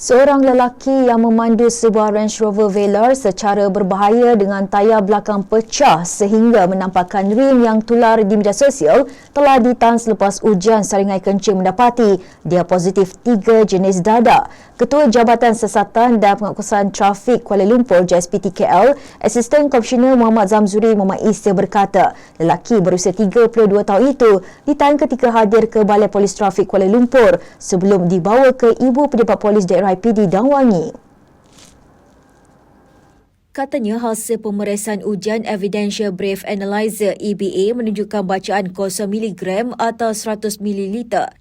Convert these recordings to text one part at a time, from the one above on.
Seorang lelaki yang memandu sebuah Range Rover Velar secara berbahaya dengan tayar belakang pecah sehingga menampakkan rim yang tular di media sosial telah ditahan selepas ujian saringai kencing mendapati dia positif tiga jenis dada. Ketua Jabatan Sesatan dan Pengakusan Trafik Kuala Lumpur JSPTKL, Asisten Komisioner Muhammad Zamzuri Muhammad Isya berkata, lelaki berusia 32 tahun itu ditahan ketika hadir ke Balai Polis Trafik Kuala Lumpur sebelum dibawa ke Ibu Pejabat Polis Daerah IPD Dan Wangi. Katanya hasil pemeriksaan ujian Evidential Brave Analyzer EBA menunjukkan bacaan 0 mg atau 100 ml.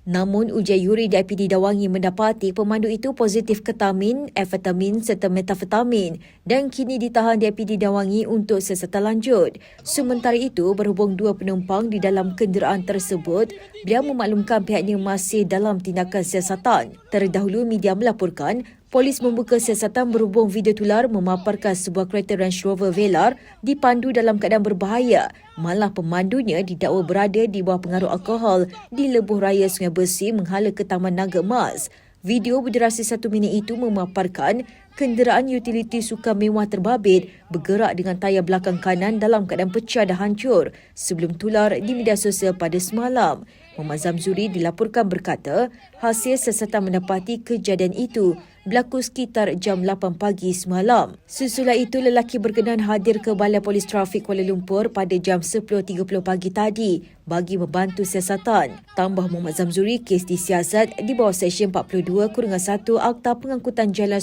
Namun ujian yuri di IPD Dawangi mendapati pemandu itu positif ketamin, efetamin serta metafetamin dan kini ditahan di IPD Dawangi untuk seserta lanjut. Sementara itu, berhubung dua penumpang di dalam kenderaan tersebut, beliau memaklumkan pihaknya masih dalam tindakan siasatan. Terdahulu media melaporkan Polis membuka siasatan berhubung video tular memaparkan sebuah kereta Range Rover Velar dipandu dalam keadaan berbahaya. Malah pemandunya didakwa berada di bawah pengaruh alkohol di lebuh raya Sungai Besi menghala ke Taman Naga Emas. Video berdurasi satu minit itu memaparkan kenderaan utiliti suka mewah terbabit bergerak dengan tayar belakang kanan dalam keadaan pecah dan hancur sebelum tular di media sosial pada semalam. Muhammad Zamzuri dilaporkan berkata hasil siasatan mendapati kejadian itu berlaku sekitar jam 8 pagi semalam. Susulan itu, lelaki berkenan hadir ke Balai Polis Trafik Kuala Lumpur pada jam 10.30 pagi tadi bagi membantu siasatan. Tambah Muhammad Zamzuri, kes disiasat di bawah Seksyen 42 Kurungan 1 Akta Pengangkutan Jalan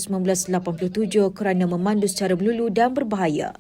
1987 kerana memandu secara melulu dan berbahaya.